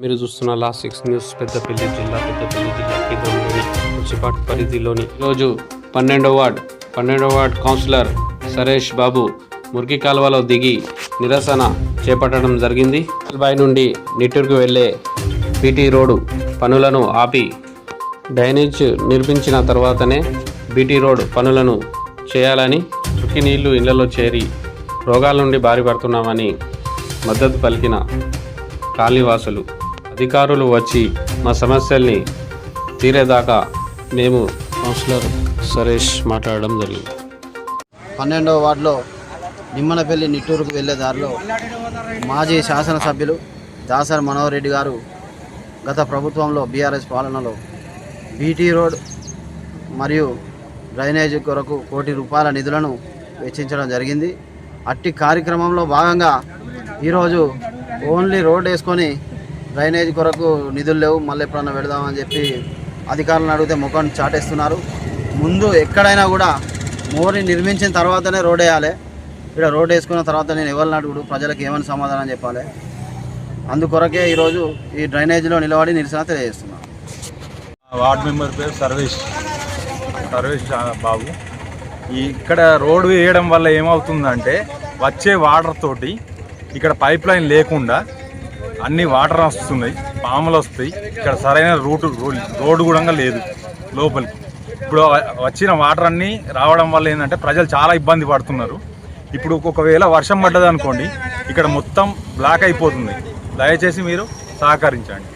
మీరు చూస్తున్న last six news Peddapalli జిల్లా పెద్దపల్లి జిల్లా కేంద్రంలోని మున్సిపాలిటీ పరిధిలోని. ఈరోజు పన్నెండో వార్డ్ పన్నెండో వార్డ్ కౌన్సిలర్ సరేష్ బాబు మురికి కాలువలో దిగి నిరసన చేపట్టడం జరిగింది. బాయ్ నుండి నిట్టూరుకు వెళ్ళే బీటీ రోడ్డు పనులను ఆపి డ్రైనేజ్ నిర్మించిన తర్వాతనే బీటీ రోడ్ పనులను చేయాలని మురికి నీళ్ళు ఇళ్ళలో చేరి రోగాల నుండి బారి పడుతున్నామని మద్దతు పలికిన కాళీవాసులు అధికారులు వచ్చి మా సమస్యల్ని తీరేదాకా మేము కౌన్సిలర్ సురేష్ మాట్లాడడం జరిగింది. పన్నెండవ వార్డులో నిమ్మనపల్లి నిట్టూరుకు వెళ్ళే దారిలో మాజీ శాసనసభ్యులు దాసరి మనోహర్ రెడ్డి గారు గత ప్రభుత్వంలో బీఆర్ఎస్ పాలనలో బీటీ రోడ్ మరియు డ్రైనేజ్ కొరకు కోటి రూపాయల నిధులను వెచ్చించడం జరిగింది. అట్టి కార్యక్రమంలో భాగంగా ఈరోజు ఓన్లీ రోడ్ వేసుకొని డ్రైనేజ్ కొరకు నిధులు లేవు మళ్ళీ ఎప్పుడన్నా పెడదామని చెప్పి అధికారులను అడిగితే ముఖం చాటేస్తున్నారు. ముందు ఎక్కడైనా కూడా మోర్ని నిర్మించిన తర్వాతనే రోడ్ వేయాలి. ఇక్కడ రోడ్ వేసుకున్న తర్వాత నేను ఎవరిని అడుగుడు ప్రజలకు ఏమని సమాధానం చెప్పాలి? అందుకొరకే ఈరోజు ఈ డ్రైనేజీలో నిలబడి నిరసన తెలియజేస్తున్నాను. వార్డ్ మెంబర్ పేరు సర్వేష్. సర్వేష్ బాబు. ఈ ఇక్కడ రోడ్డు వేయడం వల్ల ఏమవుతుందంటే వచ్చే వాటర్ తోటి ఇక్కడ పైప్ లైన్ లేకుండా అన్ని వాటర్ వస్తున్నాయి పాములు వస్తాయి. ఇక్కడ సరైన రూట్ రోడ్డు కూడా లేదు లోపలికి. ఇప్పుడు వచ్చిన వాటర్ అన్నీ రావడం వల్ల ఏంటంటే ప్రజలు చాలా ఇబ్బంది పడుతున్నారు. ఇప్పుడు ఒకవేళ వర్షం పడ్డది అనుకోండి ఇక్కడ మొత్తం బ్లాక్ అయిపోతుంది. దయచేసి మీరు సహకరించండి.